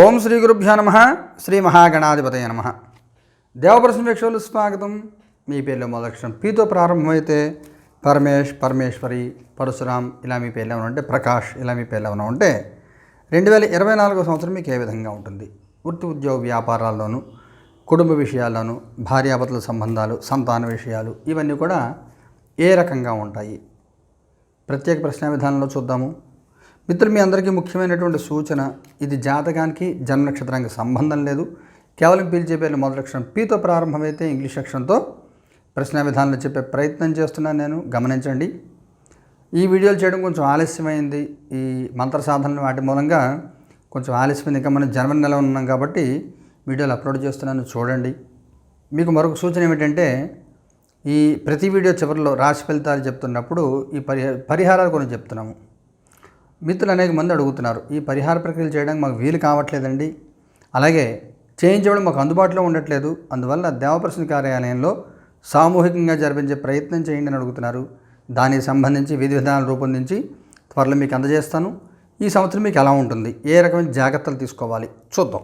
ఓం శ్రీ గురుభ్యో నమ. శ్రీ మహాగణాధిపతయ నమ. దేవప్రసం వీక్షకులు స్వాగతం. మీ పేర్లో మొదలక్షరం పీతో ప్రారంభమైతే పరమేష్ పరమేశ్వరి పరశురాం ఇలా మీ పేర్లు ఏమైనా ఉంటే ప్రకాష్ ఇలా మీ పేర్లు ఏమైనా ఉంటే రెండు వేల ఇరవై నాలుగో సంవత్సరం మీకు ఏ విధంగా ఉంటుంది? వృత్తి ఉద్యోగ వ్యాపారాల్లోనూ కుటుంబ విషయాల్లోనూ భార్యాభర్తల సంబంధాలు సంతాన విషయాలు ఇవన్నీ కూడా ఏ రకంగా ఉంటాయి? ప్రత్యేక ప్రశ్న విధానంలో చూద్దాము. మిత్రులు మీ అందరికీ ముఖ్యమైనటువంటి సూచన ఇది జాతకానికి జన్మ నక్షత్రానికి సంబంధం లేదు. కేవలం పిలిచే పేర్లు మొదటి అక్షరం పీతో ప్రారంభమైతే ఇంగ్లీష్ అక్షరంతో ప్రశ్న విధానంలో చెప్పే ప్రయత్నం చేస్తున్నాను నేను. గమనించండి. ఈ వీడియోలు చేయడం కొంచెం ఆలస్యమైంది. ఈ మంత్ర సాధనలు వాటి మూలంగా కొంచెం ఆలస్యమైంది. ఇంకా మనం జనవరి నెల ఉన్నాం కాబట్టి వీడియోలు అప్లోడ్ చేస్తున్నాను. చూడండి. మీకు మరొక సూచన ఏమిటంటే ఈ ప్రతి వీడియో చివరిలో రాశి ఫలితాలు చెప్తున్నప్పుడు ఈ పరిహ పరిహారాలు కొన్ని చెప్తున్నాము. మిత్రులు అనేక మంది అడుగుతున్నారు ఈ పరిహార ప్రక్రియలు చేయడానికి మాకు వీలు కావట్లేదండి. అలాగే చేయించడం మాకు అందుబాటులో ఉండట్లేదు. అందువల్ల దేవప్రసన్న కార్యాలయంలో సామూహికంగా జరిపించే ప్రయత్నం చేయండి అని అడుగుతున్నారు. దానికి సంబంధించి విధి విధానాలు రూపొందించి త్వరలో మీకు అందజేస్తాను. ఈ సంవత్సరం మీకు ఎలా ఉంటుంది? ఏ రకమైన జాగ్రత్తలు తీసుకోవాలి? చూద్దాం.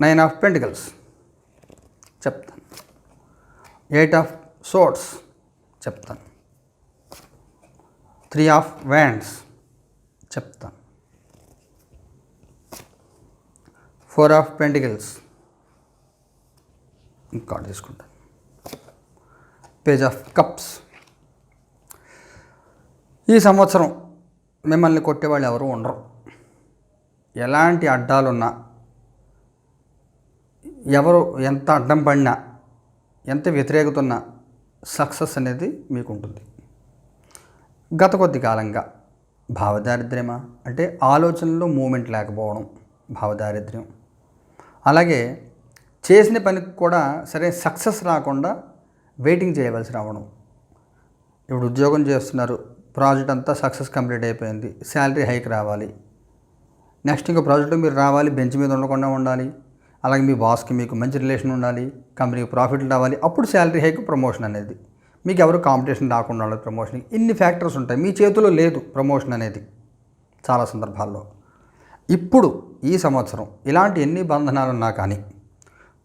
Nine of pentacles. చెప్తాను. ఎయిట్ ఆఫ్ సోట్స్ చెప్తాను. త్రీ ఆఫ్ వ్యాండ్స్ చెప్తాను ఫోర్ ఆఫ్ పెంటికల్స్. ఇంకా తీసుకుంటాను పేజ్ ఆఫ్ కప్స్. ఈ సంవత్సరం మిమ్మల్ని కొట్టేవాళ్ళు ఎవరు ఉండరు. ఎలాంటి అడ్డాలున్నా ఎవరు ఎంత అడ్డం పడినా ఎంత వ్యతిరేకత ఉన్నా సక్సెస్ అనేది మీకు ఉంటుంది గత కొద్ది కాలంగా భావదారిద్ర్యమా? అంటే ఆలోచనలో మూమెంట్ లేకపోవడం భావదారిద్ర్యం. అలాగే చేసిన పనికి కూడా సరే సక్సెస్ రాకుండా వెయిటింగ్ చేయవలసి రావడం. ఇప్పుడు ఉద్యోగం చేస్తున్నారు ప్రాజెక్ట్ అంతా సక్సెస్ కంప్లీట్ అయిపోయింది శాలరీ హైక్ రావాలి. నెక్స్ట్ ఇంకో ప్రాజెక్టు మీరు రావాలి బెంచ్ మీద ఉండకుండా ఉండాలి అలాగే మీ బాస్కి మీకు మంచి రిలేషన్ ఉండాలి కంపెనీకి ప్రాఫిట్ రావాలి అప్పుడు శాలరీ హైక్ ప్రమోషన్ అనేది. మీకు ఎవరు కాంపిటీషన్ రాకుండా ఉండదు ప్రమోషన్ ఇన్ని ఫ్యాక్టర్స్ ఉంటాయి. మీ చేతిలో లేదు ప్రమోషన్ అనేది చాలా సందర్భాల్లో. ఇప్పుడు ఈ సంవత్సరం ఇలాంటి ఎన్ని బంధనాలున్నా కానీ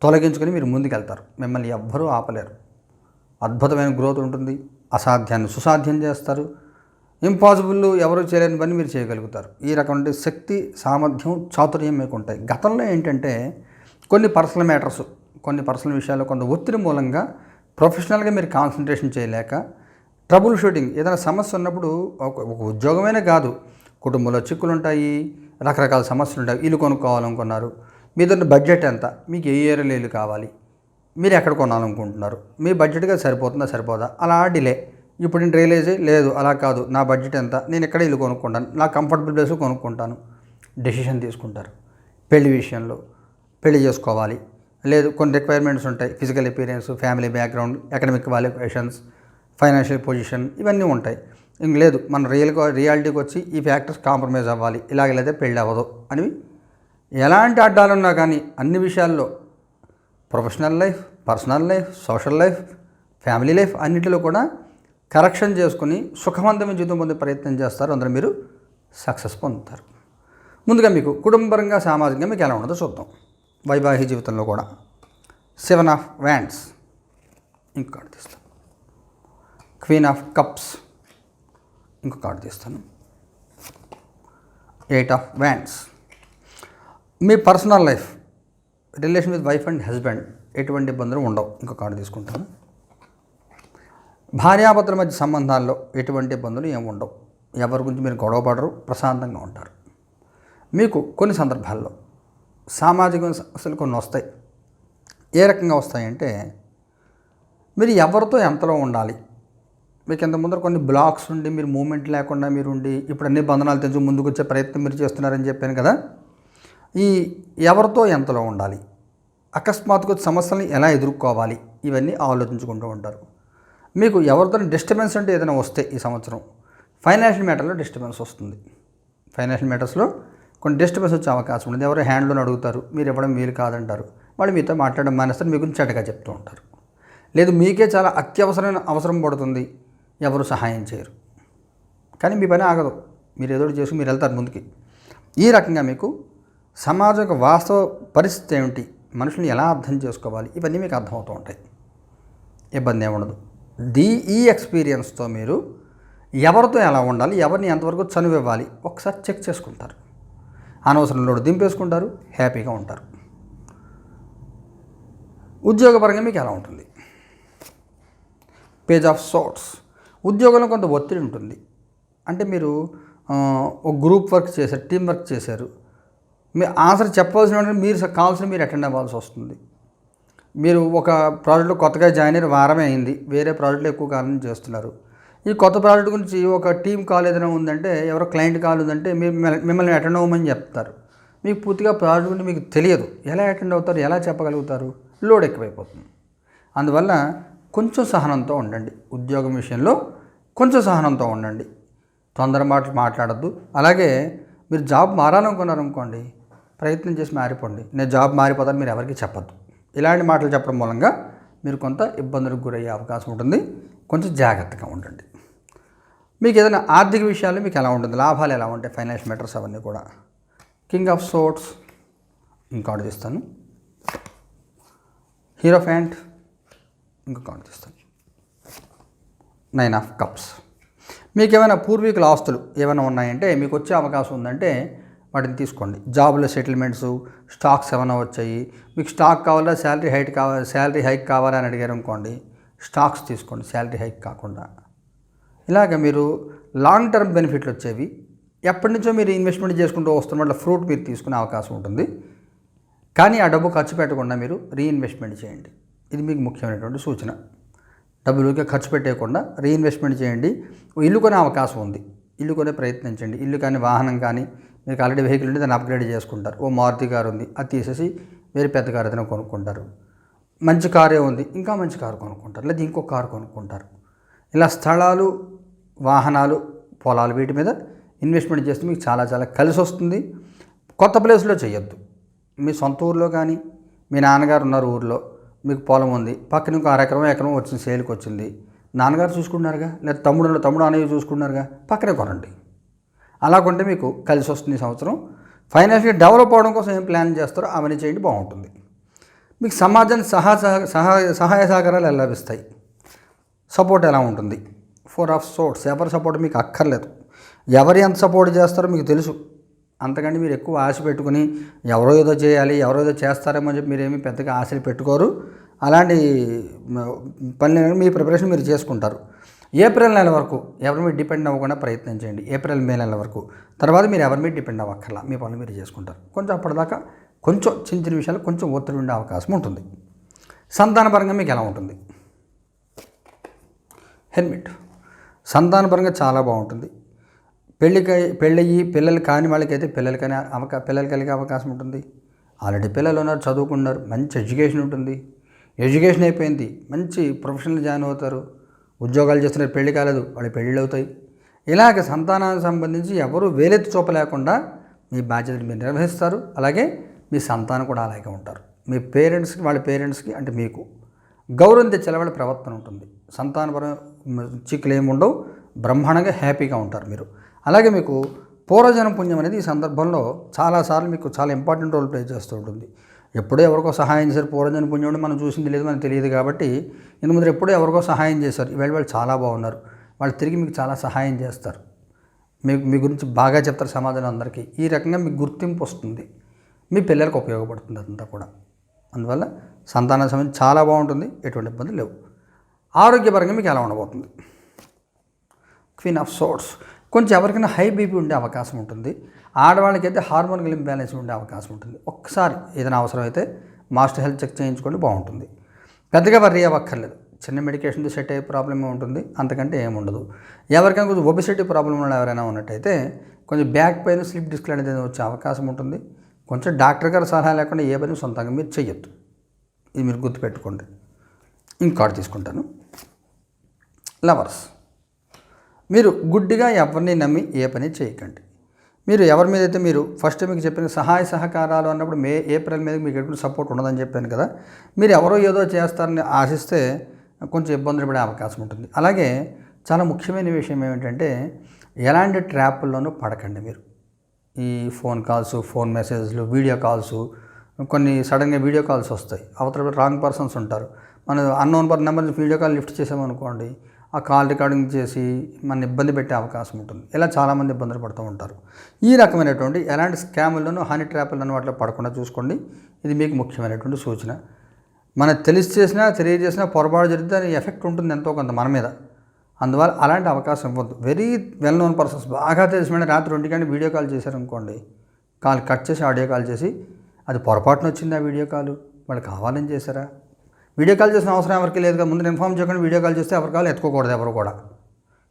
తొలగించుకొని మీరు ముందుకెళ్తారు. మిమ్మల్ని ఎవ్వరూ ఆపలేరు. అద్భుతమైన గ్రోత్ ఉంటుంది. అసాధ్యాన్ని సుసాధ్యం చేస్తారు. ఇంపాసిబుల్ ఎవరు చేయలేని పని మీరు చేయగలుగుతారు. ఈ రకమైన శక్తి సామర్థ్యం చాతుర్యం మీకు ఉంటాయి. గతంలో ఏంటంటే కొన్ని పర్సనల్ మ్యాటర్స్ కొన్ని పర్సనల్ విషయాల్లో కొంత ఒత్తిడి మూలంగా ప్రొఫెషనల్గా మీరు కాన్సన్ట్రేషన్ చేయలేక ట్రబుల్ షూటింగ్ ఏదైనా సమస్య ఉన్నప్పుడు ఒక ఒక ఉద్యోగమైనా కాదు. కుటుంబంలో చిక్కులు ఉంటాయి రకరకాల సమస్యలు ఉంటాయి. ఇల్లు కొనుక్కోవాలనుకున్నారు. మీ దగ్గర బడ్జెట్ ఎంత? మీకు ఏ ఏరియాలో ఇల్లు కావాలి? మీరు ఎక్కడ కొనాలనుకుంటున్నారు? మీ బడ్జెట్గా సరిపోతుందా సరిపోదా? అలా డిలే. ఇప్పుడు నేను రియలైజ్ లేదు అలా కాదు. నా బడ్జెట్ ఎంత? నేను ఎక్కడ ఇల్లు కొనుక్కుంటాను? నా కంఫర్టబుల్ ప్లేస్ కొనుక్కుంటాను. డెసిషన్ తీసుకుంటారు. పెళ్ళి విషయంలో పెళ్ళి చేసుకోవాలి. లేదు కొన్ని రిక్వైర్మెంట్స్ ఉంటాయి. Physical appearance family background academic qualifications financial position ఇవన్నీ ఉంటాయి. ఇంక లేదు మన రియల్గా రియాలిటీకి వచ్చి ఈ ఫ్యాక్టర్స్ కాంప్రమైజ్ అవ్వాలి. ఇలాగైతే పెళ్ళి అవ్వదు అని ఎలాంటి అడ్డాలున్నా కానీ అన్ని విషయాల్లో professional life personal life social life family life అన్నిటిలో కూడా కరెక్షన్ చేసుకుని సుఖవంతమైన జీవితం పొందే ప్రయత్నం చేస్తారు. అందులో మీరు సక్సెస్ పొందుతారు. ముందుగా మీకు కుటుంబపరంగా సామాజికంగా మీకు ఎలా ఉండదో చూద్దాం. వైవాహిక జీవితంలో కూడా. Seven of wands. ఇంకో కార్డు తీస్తాను. Queen of cups. ఇంకో కార్డు తీస్తాను. Eight of wands. Me personal life relation with wife and husband ఎటువంటి ఇబ్బందులు ఉండవు. ఇంకో కార్డు తీసుకుంటాను. భార్యాభర్తల మధ్య సంబంధాల్లో ఎటువంటి ఇబ్బందులు ఏమి ఉండవు. ఎవరి గురించి మీరు గొడవపడరు ప్రశాంతంగా ఉంటారు. మీకు కొన్ని సందర్భాల్లో సామాజిక సమస్యలు కొన్ని వస్తాయి. ఏ రకంగా వస్తాయంటే మీరు ఎవరితో ఎంతలో ఉండాలి? మీకు ఇంత ముందర కొన్ని బ్లాక్స్ ఉండి మీరు మూమెంట్ లేకుండా మీరు ఉండి ఇప్పుడు అన్ని బంధనాలు తెచ్చు ముందుకు వచ్చే ప్రయత్నం మీరు చేస్తున్నారని చెప్పాను కదా. ఈ ఎవరితో ఎంతలో ఉండాలి? అకస్మాత్తుగా సమస్యలను ఎలా ఎదుర్కోవాలి? ఇవన్నీ ఆలోచించుకుంటూ ఉంటారు. మీకు ఎవరితో డిస్టర్బెన్స్ అంటే ఏదైనా వస్తే ఈ సంవత్సరం ఫైనాన్షియల్ మ్యాటర్లో డిస్టర్బెన్స్ వస్తుంది. ఫైనాన్షియల్ మ్యాటర్స్లో కొన్ని డిస్టర్బెన్స్ వచ్చే అవకాశం ఉంటుంది ఎవరు హ్యాండ్లోని అడుగుతారు మీరు ఇవ్వడం వీలు కాదంటారు. వాళ్ళు మీతో మాట్లాడడం మానేస్తారు మీ గురించి చెడ్డగా చెప్తూ ఉంటారు. లేదు మీకే చాలా అత్యవసరమైన అవసరం పడుతుంది. ఎవరు సహాయం చేయరు. కానీ మీ పని ఆగదు. మీరు ఏదో చేసి మీరు వెళ్తారు ముందుకి. ఈ రకంగా మీకు సమాజం యొక్క వాస్తవ పరిస్థితి ఏమిటి? మనుషుల్ని ఎలా అర్థం చేసుకోవాలి? ఇవన్నీ మీకు అర్థమవుతూ ఉంటాయి. ఇబ్బంది ఏముండదు దీ ఈ ఎక్స్పీరియన్స్తో మీరు ఎవరితో ఎలా ఉండాలి? ఎవరిని ఎంతవరకు చనువివ్వాలి? ఒకసారి చెక్ చేసుకుంటారు. అనవసరం లోడు దింపేసుకుంటారు హ్యాపీగా ఉంటారు. ఉద్యోగపరంగా మీకు ఎలా ఉంటుంది? పేజ్ ఆఫ్ సోట్స్ ఉద్యోగంలో కొంత ఒత్తిడి ఉంటుంది. అంటే మీరు ఒక గ్రూప్ వర్క్ చేశారు టీం వర్క్ చేశారు. మీ ఆన్సర్ చెప్పవలసిన మీరు కావాల్సిన మీరు అటెండ్ అవ్వాల్సి వస్తుంది. మీరు ఒక ప్రాజెక్ట్లో కొత్తగా జాయిన్ అయిన వారమే అయింది. వేరే ప్రాజెక్టులు ఎక్కువ కాలం చేస్తున్నారు. ఈ కొత్త ప్రాజెక్ట్ గురించి ఒక టీం కాల్ ఏదైనా ఉందంటే ఎవరో క్లయింట్ కాల్ ఉందంటే మీరు మిమ్మల్ని అటెండ్ అవ్వమని చెప్తారు. మీకు పూర్తిగా ప్రాజెక్ట్ గురించి మీకు తెలియదు. ఎలా అటెండ్ అవుతారు? ఎలా చెప్పగలుగుతారు? లోడ్ ఎక్కువైపోతుంది. అందువల్ల కొంచెం సహనంతో ఉండండి. ఉద్యోగం విషయంలో కొంచెం సహనంతో ఉండండి. తొందర మాటలు మాట్లాడద్దు. అలాగే మీరు జాబ్ మారాలనుకున్నారనుకోండి ప్రయత్నం చేసి మారిపోండి. నేను జాబ్ మారిపోతాను మీరు ఎవరికి చెప్పద్దు. ఇలాంటి మాటలు చెప్పడం మూలంగా మీరు కొంత ఇబ్బందులకు గురయ్యే అవకాశం ఉంటుంది. కొంచెం జాగ్రత్తగా ఉండండి. మీకు ఏదైనా ఆర్థిక విషయాలు మీకు ఎలా ఉంటుంది? లాభాలు ఎలా ఉంటాయి? ఫైనాన్షియల్ మ్యాటర్స్ అవన్నీ కూడా. కింగ్ ఆఫ్ సోట్స్ ఇంకోటి తీస్తాను. హీరో ఫ్యాంట్ ఇంకొక ఆర్డర్ తీస్తాను. Nine of cups. మీకు ఏమైనా పూర్వీకుల ఆస్తులు ఏమైనా ఉన్నాయంటే మీకు వచ్చే అవకాశం ఉందంటే వాటిని తీసుకోండి. జాబ్లో సెటిల్మెంట్స్ స్టాక్స్ ఏమైనా వచ్చాయి మీకు స్టాక్ కావాలా శాలరీ హైట్ కావాలి శాలరీ హైక్ కావాలా అని అడిగారు అనుకోండి స్టాక్స్ తీసుకోండి శాలరీ హైక్ కాకుండా. ఇలాగ మీరు లాంగ్ టర్మ్ బెనిఫిట్లు వచ్చేవి. ఎప్పటి నుంచో మీరు ఇన్వెస్ట్మెంట్ చేసుకుంటూ వస్తున్న వాళ్ళ ఫ్రూట్ మీరు తీసుకునే అవకాశం ఉంటుంది. కానీ ఆ డబ్బు ఖర్చు పెట్టకుండా మీరు రీఇన్వెస్ట్మెంట్ చేయండి. ఇది మీకు ముఖ్యమైనటువంటి సూచన. డబ్బులుగా ఖర్చు పెట్టేయకుండా రీఇన్వెస్ట్మెంట్ చేయండి. ఓ ఇల్లు కొనే అవకాశం ఉంది. ఇల్లు కొనే ప్రయత్నించండి ఇల్లు కానీ వాహనం కానీ మీకు ఆల్రెడీ వెహికల్ ఉంటే దాన్ని అప్గ్రేడ్ చేసుకుంటారు. ఓ మారుతి కారు ఉంది. అది తీసేసి వేరే పెద్ద కారు ఏదైనా కొనుక్కుంటారు. మంచి కారే ఉంది. ఇంకా మంచి కారు కొనుక్కుంటారు. లేదా ఇంకో కారు కొనుక్కుంటారు. ఇలా స్థలాలు వాహనాలు పొలాలు వీటి మీద ఇన్వెస్ట్మెంట్ చేస్తే మీకు చాలా చాలా కలిసి వస్తుంది. కొత్త ప్లేస్లో చేయొద్దు. మీ సొంత ఊర్లో కానీ మీ నాన్నగారు ఉన్నారు ఊర్లో మీకు పొలం ఉంది పక్కన ఇంకో అరెకరం ఎకరం వచ్చింది సేల్కి వచ్చింది. నాన్నగారు చూసుకుంటున్నారుగా? లేదా తమ్ముడు తమ్ముడు అనేవి చూసుకుంటున్నారుగా? పక్కనే కొనండి. అలా కొంటే మీకు కలిసి వస్తుంది ఈ సంవత్సరం. ఫైనాన్షియల్ డెవలప్ అవడం కోసం ఏం ప్లాన్ చేస్తారో అవన్నీ చేయండి బాగుంటుంది. మీకు సమాజానికి సహా సహ- సహాయ సహాయ సహకారాలు ఎలా లభిస్తాయి? సపోర్ట్ ఎలా ఉంటుంది? ఫోర్ ఆఫ్ సోర్ట్స్ ఎవరి సపోర్ట్ మీకు అక్కర్లేదు. ఎవరు ఎంత సపోర్ట్ చేస్తారో మీకు తెలుసు. అంతకంటే మీరు ఎక్కువ ఆశ పెట్టుకుని ఎవరో ఏదో చేయాలి ఎవరో ఏదో చేస్తారేమో అని చెప్పి మీరేమీ పెద్దగా ఆశలు పెట్టుకోరు. అలాంటి పని పనులు మీ ప్రిపరేషన్ మీరు చేసుకుంటారు. ఏప్రిల్ నెల వరకు ఎవరి మీద డిపెండ్ అవ్వకుండా ప్రయత్నం చేయండి. ఏప్రిల్ మే నెల వరకు. తర్వాత మీరు ఎవరి మీద డిపెండ్ అవ్వక్కర్లా. మీ పనులు మీరు చేసుకుంటారు. కొంచెం అప్పటిదాకా కొంచెం చిన్న చిన్న విషయాలు కొంచెం ఒత్తిడి ఉండే అవకాశం ఉంటుంది. సంతానపరంగా మీకు ఎలా ఉంటుంది? హెల్మెట్. సంతానపరంగా చాలా బాగుంటుంది. పెళ్ళికై పెళ్ళయ్యి పిల్లలు కాని వాళ్ళకైతే పిల్లలు కానీ అవకా పిల్లలు కలిగే అవకాశం ఉంటుంది. ఆల్రెడీ పిల్లలు ఉన్నారు చదువుకున్నారు మంచి ఎడ్యుకేషన్ ఉంటుంది. ఎడ్యుకేషన్ అయిపోయింది మంచి ప్రొఫెషనల్ జాయిన్ అవుతారు. ఉద్యోగాలు చేస్తున్నారు పెళ్ళి కాలేదు వాళ్ళు పెళ్ళిళ్ళు అవుతాయి. ఇలాగ సంతానానికి సంబంధించి ఎవరు వేలెత్తి చూపలేకుండా మీ బాధ్యతలు మీరు నిర్వహిస్తారు. అలాగే మీ సంతానం కూడా అలాగే ఉంటారు. మీ పేరెంట్స్కి వాళ్ళ పేరెంట్స్కి అంటే మీకు. గౌరవం తెచ్చేలవాళ్ళ ప్రవర్తన ఉంటుంది. సంతానపరం చిక్కులు ఏమి ఉండవు బ్రహ్మాండంగా హ్యాపీగా ఉంటారు మీరు. అలాగే మీకు పూర్వజనం పుణ్యం అనేది ఈ సందర్భంలో చాలాసార్లు మీకు చాలా ఇంపార్టెంట్ రోల్ ప్లే చేస్తూ ఉంటుంది. ఎప్పుడో ఎవరికో సహాయం చేశారు పూర్వజన పుణ్యం ఉంటే మనం చూసింది లేదు మనకు తెలియదు కాబట్టి ఇంత ముందు ఎప్పుడో ఎవరికో సహాయం చేశారు. వీళ్ళు వాళ్ళు చాలా బాగున్నారు. వాళ్ళు తిరిగి మీకు చాలా సహాయం చేస్తారు. మీకు మీ గురించి బాగా చెప్తారు సమాజంలో అందరికీ. ఈ రకంగా మీకు గుర్తింపు వస్తుంది. మీ పిల్లలకు ఉపయోగపడుతుంది అదంతా కూడా. అందువల్ల సంతాన సమయం చాలా బాగుంటుంది ఎటువంటి ఇబ్బందులు లేవు. ఆరోగ్యపరంగా మీకు ఎలా ఉండబోతుంది? క్వీన్ ఆఫ్ సోర్స్ కొంచెం ఎవరికైనా హై బీపీ ఉండే అవకాశం ఉంటుంది. ఆడవాళ్ళకైతే హార్మోనల్ ఇంబ్యాలెన్స్ ఉండే అవకాశం ఉంటుంది. ఒక్కసారి ఏదైనా అవసరమైతే మాస్టర్ హెల్త్ చెక్ చేయించుకోండి బాగుంటుంది. పెద్దగా వర్రీ అవ్వక్కర్లేదు. చిన్న మెడికేషన్తో సెట్ అయ్యే ప్రాబ్లమ్ ఉంటుంది? అంతకంటే ఏముండదు ఎవరికైనా కొంచెం ఒబిసిటీ ప్రాబ్లం ఉన్న ఎవరైనా ఉన్నట్టయితే కొంచెం బ్యాక్ పెయిన్ స్లిప్ డిస్క్ అనేది వచ్చే అవకాశం ఉంటుంది. కొంచెం డాక్టర్ గారి సలహా లేకుండా ఏ పని సొంతంగా మీరు చెయ్యొద్దు. ఇది మీరు గుర్తుపెట్టుకోండి. ఇంకోటి తీసుకుంటాను. లవర్స్ మీరు గుడ్డిగా ఎవరిని నమ్మి ఏ పని చేయకండి. మీరు ఎవరి మీద అయితే మీరు ఫస్ట్ మీకు చెప్పిన సహాయ సహకారాలు అన్నప్పుడు మే ఏప్రిల్ మీద మీకు ఎటువంటి సపోర్ట్ ఉండదని చెప్పాను కదా మీరు ఎవరో ఏదో చేస్తారని ఆశిస్తే కొంచెం ఇబ్బందులు పడే అవకాశం ఉంటుంది. అలాగే చాలా ముఖ్యమైన విషయం ఏమిటంటే ఎలాంటి ట్రాప్ల్లోనూ పడకండి మీరు. ఈ ఫోన్ కాల్స్ ఫోన్ మెసేజ్లు వీడియో కాల్స్ కొన్ని సడన్గా వీడియో కాల్స్ వస్తాయి. అవతల రాంగ్ పర్సన్స్ ఉంటారు. మన అన్నోన్ పర్ నెంబర్ వీడియో కాల్ లిఫ్ట్ చేసామనుకోండి ఆ కాల్ రికార్డింగ్ చేసి మన ఇబ్బంది పెట్టే అవకాశం ఉంటుంది. ఇలా చాలామంది ఇబ్బందులు పడుతూ ఉంటారు. ఈ రకమైనటువంటి ఎలాంటి స్కాములను హనీ ట్రాప్లను వాటిలో పడకుండా చూసుకోండి. ఇది మీకు ముఖ్యమైనటువంటి సూచన. మనకు తెలిసి చేసినా తెలియజేసినా పొరపాటు జరిగితే దాని ఎఫెక్ట్ ఉంటుంది ఎంతో కొంత మన మీద. అందువల్ల అలాంటి అవకాశం ఇవ్వద్దు. వెరీ వెల్ నోన్ పర్సన్స్ బాగా తెలిసిన రాత్రి ఒంటి వీడియో కాల్ చేశారనుకోండి కాల్ కట్ చేసి ఆడియో కాల్ చేసి అది పొరపాటున వచ్చింది ఆ వీడియో కాల్ వాళ్ళు కావాలని చేశారా? వీడియో కాల్ చేసిన అవసరం ఎవరికి లేదు కదా ముందు ఇన్ఫామ్ చేయకుండా వీడియో కాల్ చేస్తే ఎవరి కాల్ ఎత్తుకోకూడదు ఎవరు కూడా.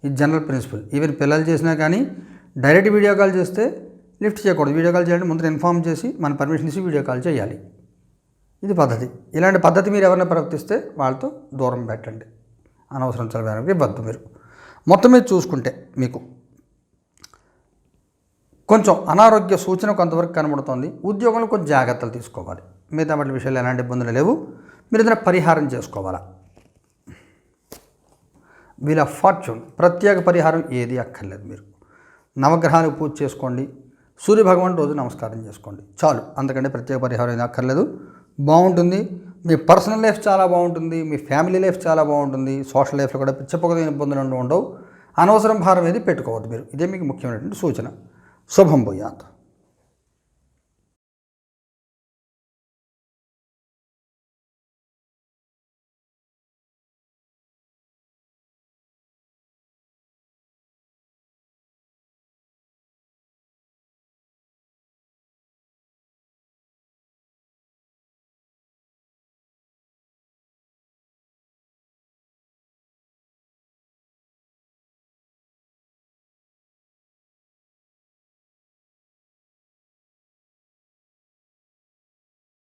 ఇది జనరల్ ప్రిన్సిపల్ ఈవెన్ పిల్లలు చేసినా కానీ డైరెక్ట్ వీడియో కాల్ చేస్తే లిఫ్ట్ చేయకూడదు. వీడియో కాల్ చేయాలంటే ముందు ఇన్ఫామ్ చేసి మన పర్మిషన్ ఇచ్చి వీడియో కాల్ చేయాలి. ఇది పద్ధతి. ఇలాంటి పద్ధతి మీరు ఎవరైనా ప్రవర్తిస్తే వాళ్ళతో దూరం పెట్టండి. అనవసరం చదివానికి ఇవ్వద్దు మీరు. మొత్తం మీద చూసుకుంటే మీకు కొంచెం అనారోగ్య సూచన కొంతవరకు కనబడుతోంది. ఉద్యోగంలో కొంచెం జాగ్రత్తలు తీసుకోవాలి. మిగతా వాటి విషయాలు ఎలాంటి ఇబ్బందులు లేవు. మీరు ఏదైనా పరిహారం చేసుకోవాలా? వీళ్ళ ఫార్చ్యూన్. ప్రత్యేక పరిహారం ఏది అక్కర్లేదు మీరు. నవగ్రహానికి పూజ చేసుకోండి. సూర్య భగవాన్ రోజు నమస్కారం చేసుకోండి. చాలు. అంతకంటే ప్రత్యేక పరిహారం ఏది అక్కర్లేదు. బాగుంటుంది. మీ పర్సనల్ లైఫ్ చాలా బాగుంటుంది మీ ఫ్యామిలీ లైఫ్ చాలా బాగుంటుంది సోషల్ లైఫ్లో కూడా చెప్పకదగిన ఇబ్బందులు ఉండవు. అనవసరం భారం ఏది పెట్టుకోవద్దు మీరు. ఇదే మీకు ముఖ్యమైనటువంటి సూచన. శుభం భూయాత్.